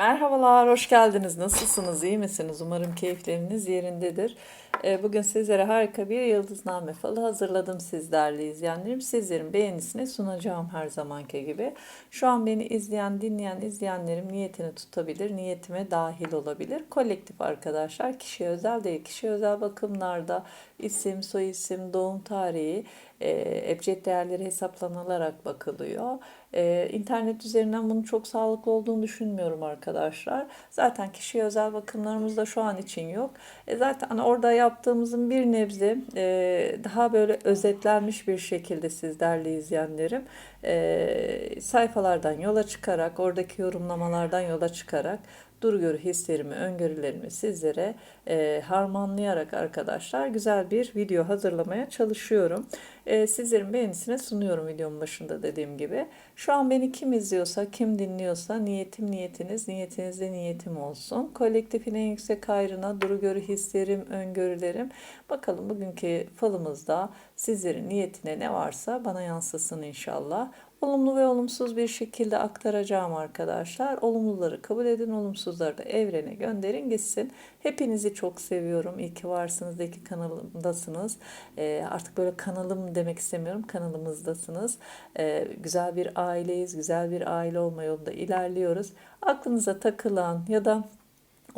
Merhabalar, hoş geldiniz. Nasılsınız, iyi misiniz? Umarım keyifleriniz yerindedir. Ee, Bugün sizlere harika bir yıldızname falı hazırladım sizlerle izleyenlerim. Sizlerin beğenisine sunacağım her zamanki gibi. Şu an beni izleyen, dinleyen izleyenlerim niyetini tutabilir, niyetime dahil olabilir. Kolektif arkadaşlar, kişiye özel değil, kişiye özel bakımlarda isim, soyisim, doğum tarihi, e, ebced değerleri hesaplanılarak bakılıyor. E, internet üzerinden bunun çok sağlıklı olduğunu düşünmüyorum arkadaşlar. Zaten kişiye özel bakımlarımız da şu an için yok. E, zaten orada yaptığımızın bir nebze e, daha böyle özetlenmiş bir şekilde sizlerle izleyenlerim e, sayfalardan yola çıkarak, oradaki yorumlamalardan yola çıkarak durgörü hislerimi, öngörülerimi sizlere e, harmanlayarak arkadaşlar güzel bir video hazırlamaya çalışıyorum. E, sizlerin beğenisine sunuyorum videonun başında dediğim gibi. Şu an beni kim izliyorsa, kim dinliyorsa niyetim niyetiniz, niyetinizde niyetim olsun. Kolektifin en yüksek hayrına durgörü hislerim, öngörülerim. Bakalım bugünkü falımızda sizlerin niyetine ne varsa bana yansısın inşallah olumlu ve olumsuz bir şekilde aktaracağım arkadaşlar. Olumluları kabul edin, olumsuzları da evrene gönderin gitsin. Hepinizi çok seviyorum. İyi ki varsınız, iyi ki kanalımdasınız. Ee, artık böyle kanalım demek istemiyorum, kanalımızdasınız. Ee, güzel bir aileyiz, güzel bir aile olma yolunda ilerliyoruz. Aklınıza takılan ya da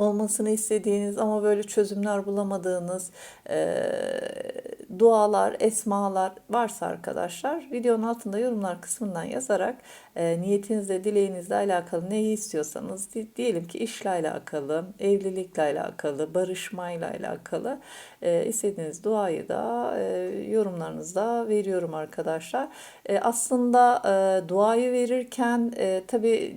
olmasını istediğiniz ama böyle çözümler bulamadığınız e, dualar, esmalar varsa arkadaşlar videonun altında yorumlar kısmından yazarak e, niyetinizle, dileğinizle alakalı neyi istiyorsanız diyelim ki işle alakalı, evlilikle alakalı, barışmayla alakalı e, istediğiniz duayı da e, yorumlarınızda veriyorum arkadaşlar. E, aslında e, duayı verirken e, tabii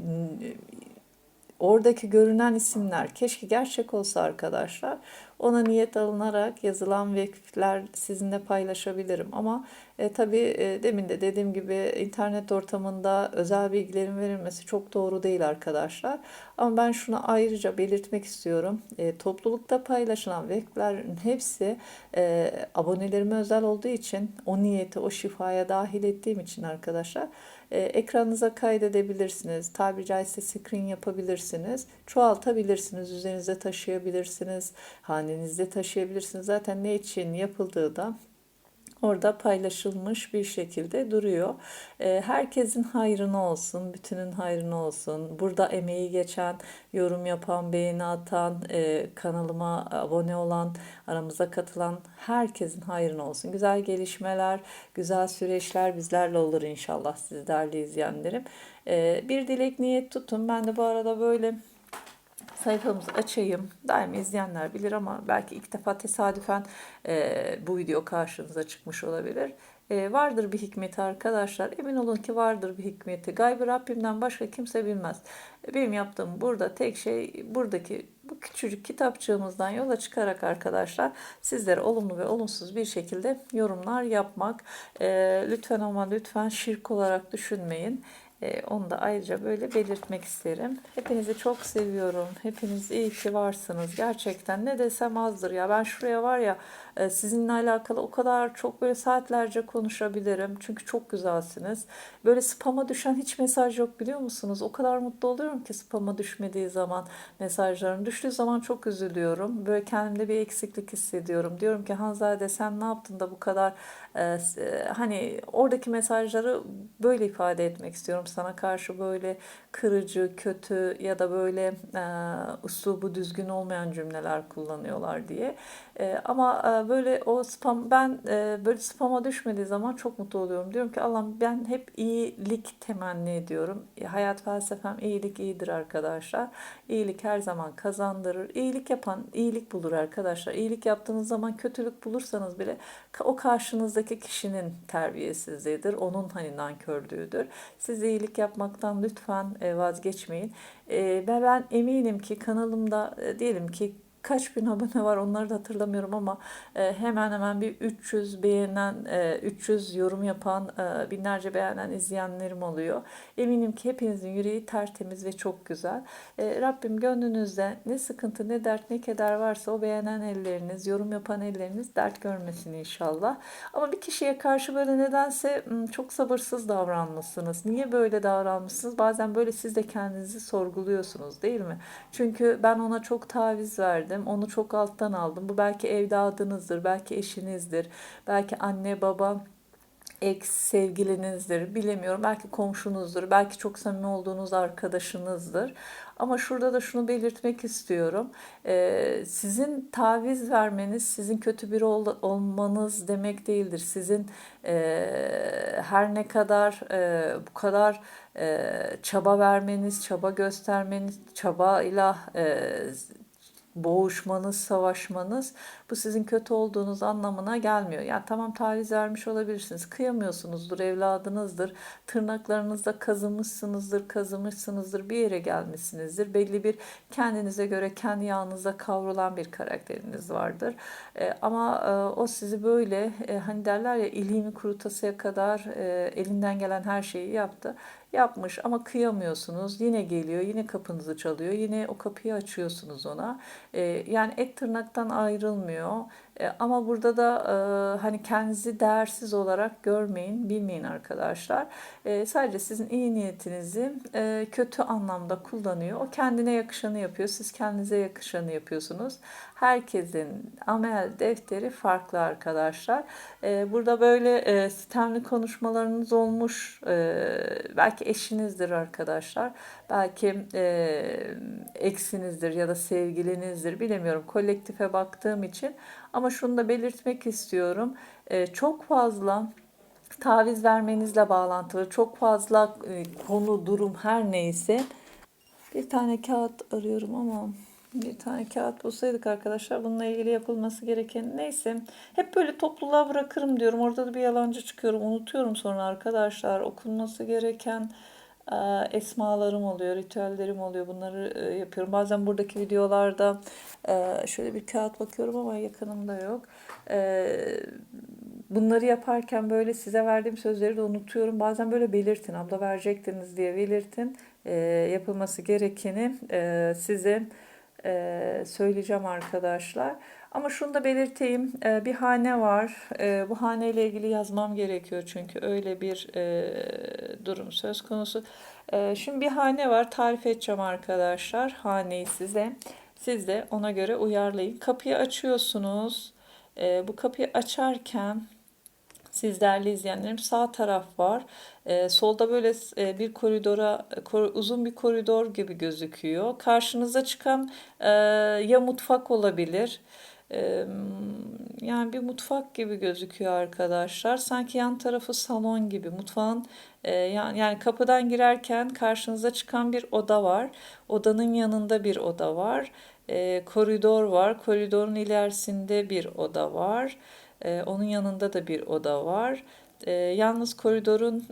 oradaki görünen isimler keşke gerçek olsa arkadaşlar. Ona niyet alınarak yazılan vekifler sizinle paylaşabilirim. Ama e, tabii e, demin de dediğim gibi internet ortamında özel bilgilerin verilmesi çok doğru değil arkadaşlar. Ama ben şunu ayrıca belirtmek istiyorum. E, toplulukta paylaşılan vekiflerin hepsi e, abonelerime özel olduğu için o niyeti o şifaya dahil ettiğim için arkadaşlar e, ekranınıza kaydedebilirsiniz. Tabiri caizse screen yapabilirsiniz. Çoğaltabilirsiniz. Üzerinizde taşıyabilirsiniz. Hanenizde taşıyabilirsiniz. Zaten ne için yapıldığı da orada paylaşılmış bir şekilde duruyor. Ee, herkesin hayrına olsun, bütünün hayrına olsun. Burada emeği geçen, yorum yapan, beğeni atan, e, kanalıma abone olan, aramıza katılan herkesin hayrına olsun. Güzel gelişmeler, güzel süreçler bizlerle olur inşallah sizlerle izleyenlerim. Ee, bir dilek niyet tutun. Ben de bu arada böyle sayfamızı açayım. Daima izleyenler bilir ama belki ilk defa tesadüfen e, bu video karşınıza çıkmış olabilir. E, vardır bir hikmeti arkadaşlar. Emin olun ki vardır bir hikmeti. Gaybı Rabbimden başka kimse bilmez. Benim yaptığım burada tek şey buradaki bu küçücük kitapçığımızdan yola çıkarak arkadaşlar sizlere olumlu ve olumsuz bir şekilde yorumlar yapmak. E, lütfen ama lütfen şirk olarak düşünmeyin. E, onu da ayrıca böyle belirtmek isterim. Hepinizi çok seviyorum. Hepiniz iyi ki varsınız. Gerçekten ne desem azdır ya. Ben şuraya var ya sizinle alakalı o kadar çok böyle saatlerce konuşabilirim. Çünkü çok güzelsiniz. Böyle spama düşen hiç mesaj yok biliyor musunuz? O kadar mutlu oluyorum ki spama düşmediği zaman mesajlarım. Düştüğü zaman çok üzülüyorum. Böyle kendimde bir eksiklik hissediyorum. Diyorum ki Hanzade sen ne yaptın da bu kadar e, e, hani oradaki mesajları böyle ifade etmek istiyorum. Sana karşı böyle kırıcı, kötü ya da böyle e, uslubu düzgün olmayan cümleler kullanıyorlar diye. E, ama e, böyle o spam ben e, böyle spama düşmediği zaman çok mutlu oluyorum. Diyorum ki Allah'ım ben hep iyilik temenni ediyorum. Hayat felsefem iyilik iyidir arkadaşlar. İyilik her zaman kazandırır. İyilik yapan iyilik bulur arkadaşlar. İyilik yaptığınız zaman kötülük bulursanız bile o karşınızdaki kişinin terbiyesizliğidir. Onun hani nankörlüğüdür. Siz iyilik yapmaktan lütfen e, vazgeçmeyin. E, ve ben eminim ki kanalımda e, diyelim ki kaç bin abone var onları da hatırlamıyorum ama e, hemen hemen bir 300 beğenen, e, 300 yorum yapan, e, binlerce beğenen izleyenlerim oluyor. Eminim ki hepinizin yüreği tertemiz ve çok güzel. E, Rabbim gönlünüzde ne sıkıntı, ne dert, ne keder varsa o beğenen elleriniz, yorum yapan elleriniz dert görmesin inşallah. Ama bir kişiye karşı böyle nedense çok sabırsız davranmışsınız. Niye böyle davranmışsınız? Bazen böyle siz de kendinizi sorguluyorsunuz değil mi? Çünkü ben ona çok taviz verdim. Onu çok alttan aldım. Bu belki evladınızdır, belki eşinizdir, belki anne baba ex sevgilinizdir, bilemiyorum. Belki komşunuzdur, belki çok samimi olduğunuz arkadaşınızdır. Ama şurada da şunu belirtmek istiyorum. Ee, sizin taviz vermeniz, sizin kötü biri ol- olmanız demek değildir. Sizin e, her ne kadar e, bu kadar e, çaba vermeniz, çaba göstermeniz, çabayla e, boğuşmanız, savaşmanız bu sizin kötü olduğunuz anlamına gelmiyor. Yani tamam taviz vermiş olabilirsiniz. Kıyamıyorsunuzdur, evladınızdır. Tırnaklarınızda kazımışsınızdır, kazımışsınızdır. Bir yere gelmişsinizdir. Belli bir kendinize göre kendi yağınıza kavrulan bir karakteriniz vardır. E, ama e, o sizi böyle e, hani derler ya iliğini kurutasıya kadar e, elinden gelen her şeyi yaptı yapmış ama kıyamıyorsunuz. Yine geliyor, yine kapınızı çalıyor. Yine o kapıyı açıyorsunuz ona. E, yani et tırnaktan ayrılmıyor. E, ama burada da e, hani kendinizi değersiz olarak görmeyin, bilmeyin arkadaşlar. E, sadece sizin iyi niyetinizi e, kötü anlamda kullanıyor. O kendine yakışanı yapıyor, siz kendinize yakışanı yapıyorsunuz. Herkesin amel defteri farklı arkadaşlar. E, burada böyle e, sistemli konuşmalarınız olmuş. E, belki eşinizdir arkadaşlar. Belki e, eksinizdir ya da sevgilinizdir. Bilemiyorum. Kolektife baktığım için. Ama şunu da belirtmek istiyorum. E, çok fazla taviz vermenizle bağlantılı, çok fazla e, konu, durum her neyse. Bir tane kağıt arıyorum ama bir tane kağıt bulsaydık arkadaşlar bununla ilgili yapılması gereken neyse. Hep böyle topluluğa bırakırım diyorum. Orada da bir yalancı çıkıyorum. Unutuyorum sonra arkadaşlar. Okunması gereken esmalarım oluyor, ritüellerim oluyor. Bunları yapıyorum. Bazen buradaki videolarda şöyle bir kağıt bakıyorum ama yakınımda yok. Bunları yaparken böyle size verdiğim sözleri de unutuyorum. Bazen böyle belirtin. Abla verecektiniz diye belirtin. Yapılması gerekeni size söyleyeceğim arkadaşlar. Ama şunu da belirteyim. Bir hane var. Bu haneyle ilgili yazmam gerekiyor çünkü öyle bir durum söz konusu. Şimdi bir hane var. Tarif edeceğim arkadaşlar. Haneyi size. Siz de ona göre uyarlayın. Kapıyı açıyorsunuz. Bu kapıyı açarken siz değerli izleyenlerim sağ taraf var. Solda böyle e, bir koridora kor, uzun bir koridor gibi gözüküyor. Karşınıza çıkan e, ya mutfak olabilir. Yani bir mutfak gibi gözüküyor arkadaşlar. Sanki yan tarafı salon gibi. Mutfağın yani, kapıdan girerken karşınıza çıkan bir oda var. Odanın yanında bir oda var. Koridor var. Koridorun ilerisinde bir oda var. Onun yanında da bir oda var. Yalnız koridorun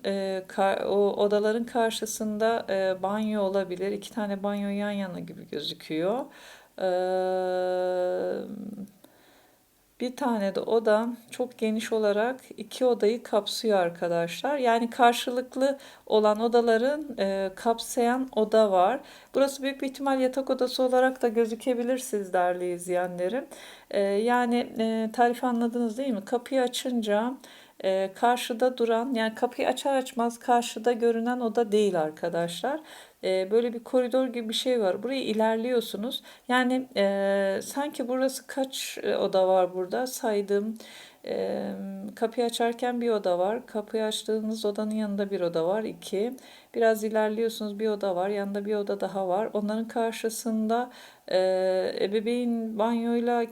o odaların karşısında banyo olabilir. İki tane banyo yan yana gibi gözüküyor. E, bir tane de oda çok geniş olarak iki odayı kapsıyor arkadaşlar. Yani karşılıklı olan odaların e, kapsayan oda var. Burası büyük bir ihtimal yatak odası olarak da gözükebilir siz değerli izleyenlerim. E, yani e, tarifi anladınız değil mi? Kapıyı açınca e, karşıda duran yani kapıyı açar açmaz karşıda görünen oda değil arkadaşlar. E, böyle bir koridor gibi bir şey var. Buraya ilerliyorsunuz. Yani e, sanki burası kaç e, oda var burada saydım. E, kapıyı açarken bir oda var. Kapıyı açtığınız odanın yanında bir oda var. iki. Biraz ilerliyorsunuz bir oda var. Yanında bir oda daha var. Onların karşısında e, ebeveyn banyoyla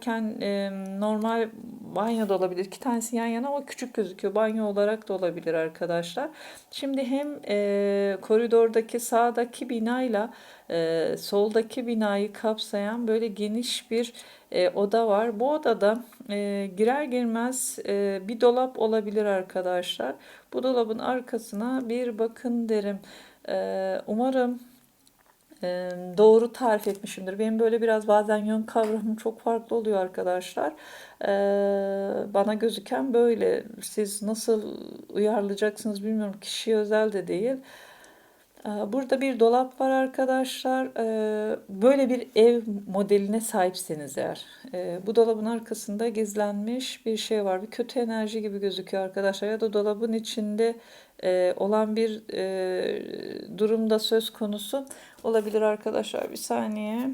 e, normal banyo da olabilir. İki tanesi yan yana ama küçük gözüküyor. Banyo olarak da olabilir arkadaşlar. Şimdi hem e, koridordaki sağdaki binayla e, soldaki binayı kapsayan böyle geniş bir e, oda var. Bu odada e, girer girmez e, bir dolap olabilir arkadaşlar. Bu dolabın arkasına bir bakın derim. E, umarım e, doğru tarif etmişimdir. Benim böyle biraz bazen yön kavramım çok farklı oluyor arkadaşlar. E, bana gözüken böyle. Siz nasıl uyarlayacaksınız bilmiyorum. Kişiye özel de değil. E, Burada bir dolap var arkadaşlar. E, Böyle bir ev modeline sahipseniz eğer. e, Bu dolabın arkasında gizlenmiş bir şey var. Bir kötü enerji gibi gözüküyor arkadaşlar. Ya da dolabın içinde e, olan bir e, durumda söz konusu olabilir arkadaşlar. Bir saniye.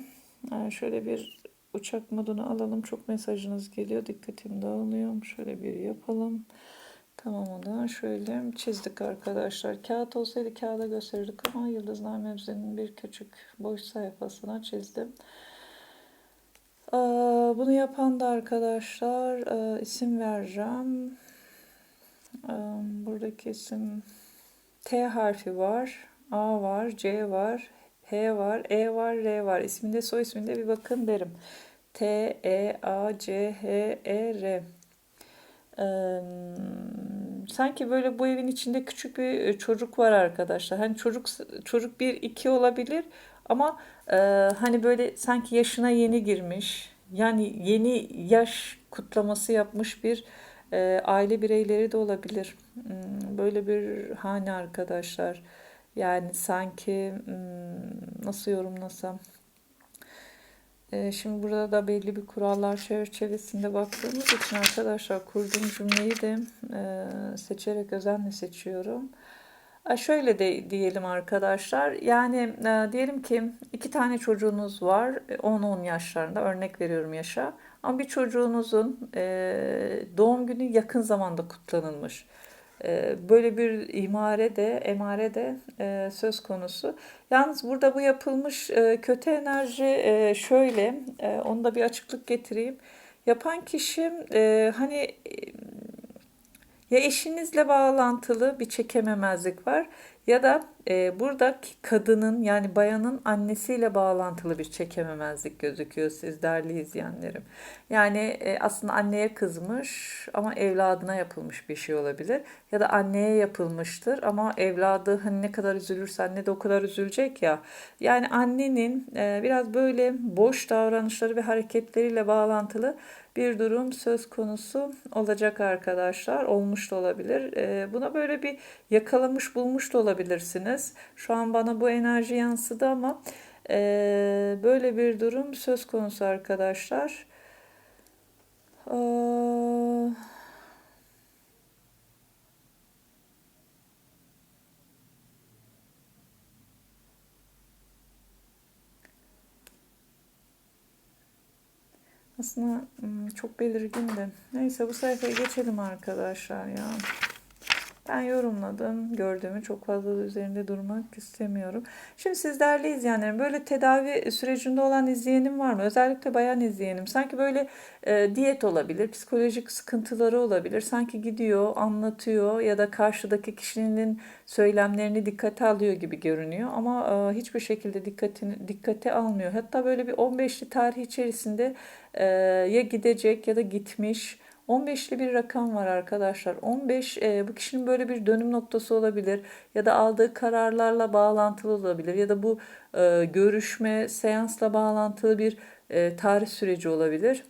Şöyle bir uçak modunu alalım. Çok mesajınız geliyor. Dikkatim dağılıyor. Şöyle bir yapalım. Tamam o da şöyle çizdik arkadaşlar. Kağıt olsaydı kağıda gösterirdik ama Yıldızlar Mevzi'nin bir küçük boş sayfasına çizdim. Ee, Bunu yapan da arkadaşlar e, isim vereceğim. Ee, Buradaki isim T harfi var, A var, C var, H var, E var, R var. İsminde soy isminde bir bakın derim. T, E, A, C, H, E, R. Eee, sanki böyle bu evin içinde küçük bir e, çocuk var arkadaşlar. Hani çocuk çocuk bir iki olabilir ama e, hani böyle sanki yaşına yeni girmiş. Yani yeni yaş kutlaması yapmış bir e, aile bireyleri de olabilir. Hmm, Böyle bir hane arkadaşlar. Yani sanki hmm, nasıl yorumlasam? Ee, Şimdi burada da belli bir kurallar çerçevesinde baktığımız için arkadaşlar kurduğum cümleyi de e, seçerek özenle seçiyorum. E, Şöyle de diyelim arkadaşlar. Yani e, diyelim ki iki tane çocuğunuz var. e, 10-10 yaşlarında örnek veriyorum yaşa. Ama bir çocuğunuzun e, doğum günü yakın zamanda kutlanılmış. E, Böyle bir imare de, emare de e, söz konusu. Yalnız burada bu yapılmış e, kötü enerji e, şöyle, onu da bir açıklık getireyim. Yapan kişi hani ya eşinizle bağlantılı bir çekememezlik var ya da e, buradaki kadının yani bayanın annesiyle bağlantılı bir çekememezlik gözüküyor siz değerli izleyenlerim. Yani e, aslında anneye kızmış ama evladına yapılmış bir şey olabilir. Ya da anneye yapılmıştır ama evladı hani ne kadar üzülürse anne de o kadar üzülecek ya. Yani annenin e, biraz böyle boş davranışları ve hareketleriyle bağlantılı bir durum söz konusu olacak arkadaşlar. Olmuş da olabilir. E, buna böyle bir yakalamış bulmuş da olabilirsiniz. Şu an bana bu enerji yansıdı ama e, böyle bir durum söz konusu arkadaşlar. Aslında hmm, çok belirgin de. Neyse bu sayfaya geçelim arkadaşlar ya. Ben yorumladım. Gördüğümü çok fazla üzerinde durmak istemiyorum. Şimdi siz değerli izleyenlerim böyle tedavi sürecinde olan izleyenim var mı? Özellikle bayan izleyenim. Sanki böyle e, diyet olabilir, psikolojik sıkıntıları olabilir. Sanki gidiyor, anlatıyor ya da karşıdaki kişinin söylemlerini dikkate alıyor gibi görünüyor. Ama e, hiçbir şekilde dikkatini dikkate almıyor. Hatta böyle bir 15'li tarih içerisinde e, ya gidecek ya da gitmiş. 15'li bir rakam var arkadaşlar. 15 e, bu kişinin böyle bir dönüm noktası olabilir ya da aldığı kararlarla bağlantılı olabilir ya da bu e, görüşme, seansla bağlantılı bir e, tarih süreci olabilir.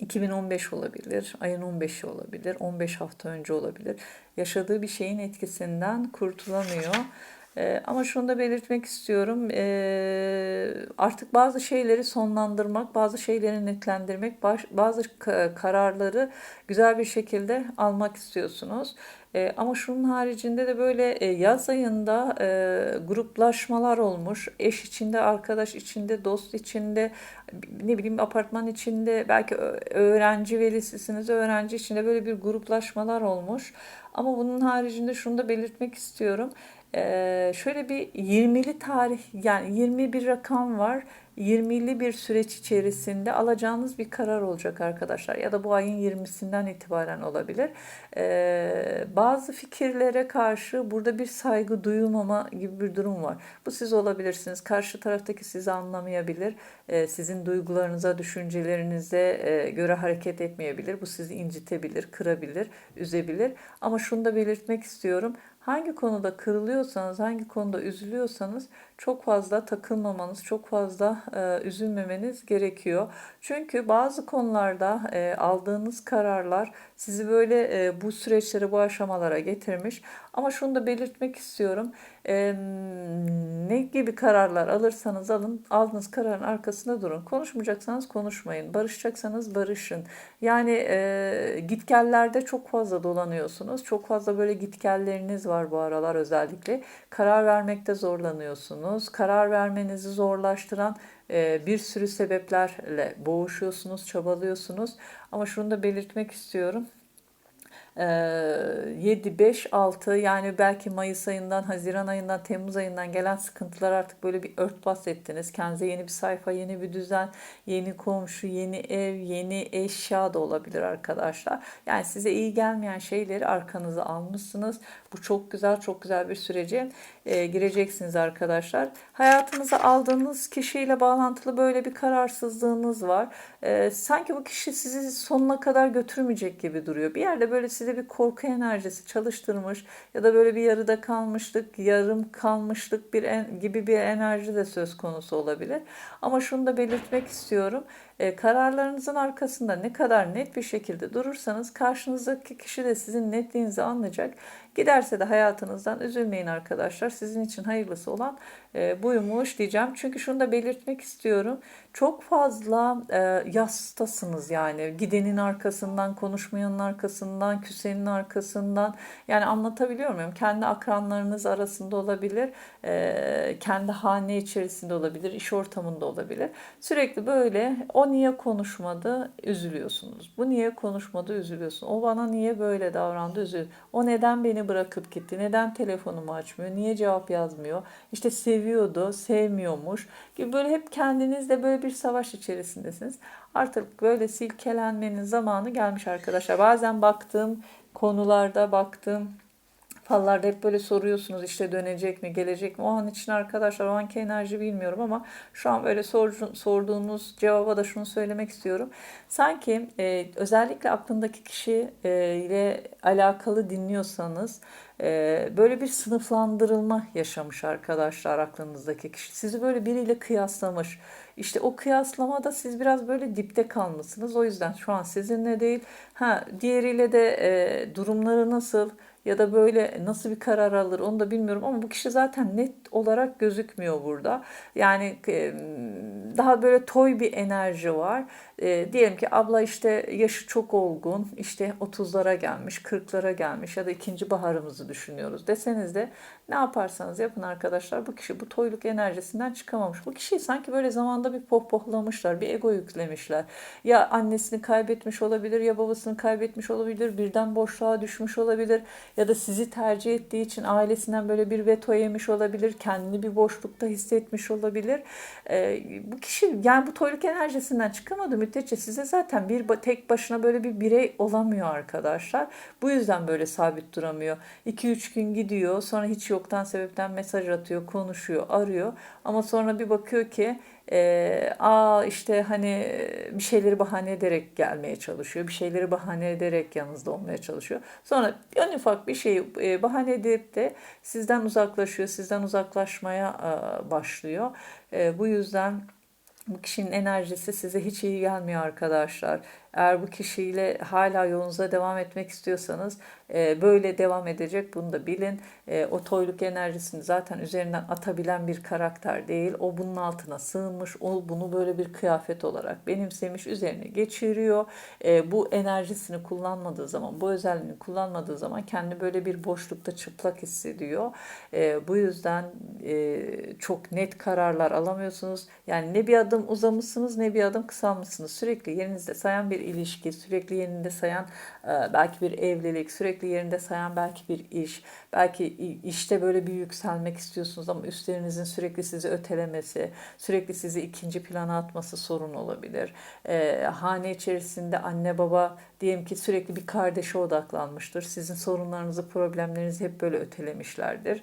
2015 olabilir, ayın 15'i olabilir, 15 hafta önce olabilir. Yaşadığı bir şeyin etkisinden kurtulamıyor. Ee, ama şunu da belirtmek istiyorum. Ee, artık bazı şeyleri sonlandırmak, bazı şeyleri netlendirmek, bazı ka- kararları güzel bir şekilde almak istiyorsunuz. Ee, ama şunun haricinde de böyle e, yaz ayında e, gruplaşmalar olmuş. Eş içinde, arkadaş içinde, dost içinde, ne bileyim apartman içinde, belki öğrenci velisisiniz, öğrenci içinde böyle bir gruplaşmalar olmuş. Ama bunun haricinde şunu da belirtmek istiyorum. Ee, şöyle bir 20'li tarih yani 20 bir rakam var. 20'li bir süreç içerisinde alacağınız bir karar olacak arkadaşlar ya da bu ayın 20'sinden itibaren olabilir. Ee, bazı fikirlere karşı burada bir saygı duyulmama gibi bir durum var. Bu siz olabilirsiniz. Karşı taraftaki sizi anlamayabilir. Ee, sizin duygularınıza, düşüncelerinize e, göre hareket etmeyebilir. Bu sizi incitebilir, kırabilir, üzebilir. Ama şunu da belirtmek istiyorum. Hangi konuda kırılıyorsanız, hangi konuda üzülüyorsanız çok fazla takılmamanız, çok fazla e, üzülmemeniz gerekiyor. Çünkü bazı konularda e, aldığınız kararlar sizi böyle e, bu süreçlere, bu aşamalara getirmiş. Ama şunu da belirtmek istiyorum. E, ne gibi kararlar alırsanız alın, aldığınız kararın arkasında durun. Konuşmayacaksanız konuşmayın, barışacaksanız barışın. Yani e, gitgellerde çok fazla dolanıyorsunuz. Çok fazla böyle gitgelleriniz var bu aralar özellikle. Karar vermekte zorlanıyorsunuz. Karar vermenizi zorlaştıran bir sürü sebeplerle boğuşuyorsunuz, çabalıyorsunuz. Ama şunu da belirtmek istiyorum. 7, 5, 6 yani belki Mayıs ayından, Haziran ayından, Temmuz ayından gelen sıkıntılar artık böyle bir örtbas ettiniz. Kendinize yeni bir sayfa, yeni bir düzen, yeni komşu, yeni ev, yeni eşya da olabilir arkadaşlar. Yani size iyi gelmeyen şeyleri arkanıza almışsınız. Bu çok güzel, çok güzel bir sürece gireceksiniz arkadaşlar. Hayatınıza aldığınız kişiyle bağlantılı böyle bir kararsızlığınız var. Sanki bu kişi sizi sonuna kadar götürmeyecek gibi duruyor. Bir yerde böyle size bir korku enerjisi çalıştırmış ya da böyle bir yarıda kalmışlık, yarım kalmışlık bir en, gibi bir enerji de söz konusu olabilir. Ama şunu da belirtmek istiyorum. E, kararlarınızın arkasında ne kadar net bir şekilde durursanız karşınızdaki kişi de sizin netliğinizi anlayacak. Giderse de hayatınızdan üzülmeyin arkadaşlar. Sizin için hayırlısı olan e, buymuş diyeceğim. Çünkü şunu da belirtmek istiyorum. Çok fazla e, yastasınız yani. Gidenin arkasından, konuşmayanın arkasından, küsenin arkasından. Yani anlatabiliyor muyum? Kendi akranlarınız arasında olabilir. E, kendi hane içerisinde olabilir. iş ortamında olabilir. Sürekli böyle o niye konuşmadı üzülüyorsunuz. Bu niye konuşmadı üzülüyorsun. O bana niye böyle davrandı üzül. O neden beni bırakıp gitti? Neden telefonumu açmıyor? Niye cevap yazmıyor? İşte seviyordu, sevmiyormuş gibi böyle hep kendinizle böyle bir savaş içerisindesiniz. Artık böyle silkelenmenin zamanı gelmiş arkadaşlar. Bazen baktığım konularda baktığım fallarda hep böyle soruyorsunuz işte dönecek mi, gelecek mi? O an için arkadaşlar o anki enerji bilmiyorum ama şu an böyle sor, sorduğunuz cevaba da şunu söylemek istiyorum. Sanki e, özellikle aklındaki kişi e, ile alakalı dinliyorsanız e, böyle bir sınıflandırılma yaşamış arkadaşlar aklınızdaki kişi. Sizi böyle biriyle kıyaslamış. İşte o kıyaslamada siz biraz böyle dipte kalmışsınız. O yüzden şu an sizinle değil. Ha diğeriyle de e, durumları nasıl? Ya da böyle nasıl bir karar alır onu da bilmiyorum ama bu kişi zaten net olarak gözükmüyor burada. Yani daha böyle toy bir enerji var. E, diyelim ki abla işte yaşı çok olgun, işte 30'lara gelmiş, 40'lara gelmiş ya da ikinci baharımızı düşünüyoruz deseniz de ne yaparsanız yapın arkadaşlar bu kişi bu toyluk enerjisinden çıkamamış. Bu kişiyi sanki böyle zamanda bir pohpohlamışlar, bir ego yüklemişler. Ya annesini kaybetmiş olabilir ya babasını kaybetmiş olabilir, birden boşluğa düşmüş olabilir ya da sizi tercih ettiği için ailesinden böyle bir veto yemiş olabilir, kendini bir boşlukta hissetmiş olabilir. Ee, bu kişi yani bu toyluk enerjisinden çıkamadı müddetçe size zaten bir tek başına böyle bir birey olamıyor arkadaşlar. Bu yüzden böyle sabit duramıyor. 2-3 gün gidiyor sonra hiç yoktan sebepten mesaj atıyor, konuşuyor, arıyor ama sonra bir bakıyor ki e, aa işte hani bir şeyleri bahane ederek gelmeye çalışıyor. Bir şeyleri bahane ederek yanınızda olmaya çalışıyor. Sonra en ufak bir şeyi e, bahane edip de sizden uzaklaşıyor. Sizden uzaklaşmaya e, başlıyor. E, bu yüzden bu kişinin enerjisi size hiç iyi gelmiyor arkadaşlar. Eğer bu kişiyle hala yolunuza devam etmek istiyorsanız e, böyle devam edecek bunu da bilin. E, o toyluk enerjisini zaten üzerinden atabilen bir karakter değil. O bunun altına sığınmış. O bunu böyle bir kıyafet olarak benimsemiş. Üzerine geçiriyor. E, bu enerjisini kullanmadığı zaman, bu özelliğini kullanmadığı zaman kendi böyle bir boşlukta çıplak hissediyor. Bu yüzden çok net kararlar alamıyorsunuz. Yani ne bir adım uzamışsınız ne bir adım kısalmışsınız. Sürekli yerinizde sayan bir ilişki, sürekli yerinde sayan belki bir evlilik, sürekli yerinde sayan belki bir iş, belki işte böyle bir yükselmek istiyorsunuz ama üstlerinizin sürekli sizi ötelemesi, sürekli sizi ikinci plana atması sorun olabilir. hane içerisinde anne baba diyelim ki sürekli bir kardeşe odaklanmıştır. Sizin sorunlarınızı, problemlerinizi hep böyle ötelemişlerdir.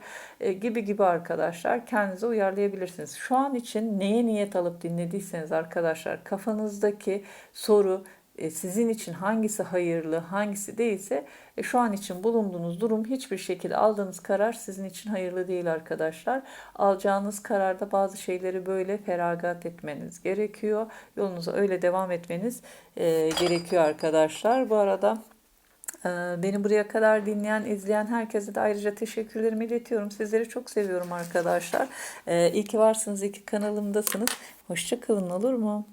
gibi gibi arkadaşlar kendinize uyarlayabilirsiniz. Şu an için neye niyet alıp dinlediyseniz arkadaşlar kafanızdaki soru e, sizin için hangisi hayırlı, hangisi değilse e, şu an için bulunduğunuz durum hiçbir şekilde aldığınız karar sizin için hayırlı değil arkadaşlar. Alacağınız kararda bazı şeyleri böyle feragat etmeniz gerekiyor. Yolunuza öyle devam etmeniz e, gerekiyor arkadaşlar. Bu arada e, Beni buraya kadar dinleyen, izleyen herkese de ayrıca teşekkürlerimi iletiyorum. Sizleri çok seviyorum arkadaşlar. E, İyi ki varsınız, iyi ki kanalımdasınız. Hoşça kalın olur mu?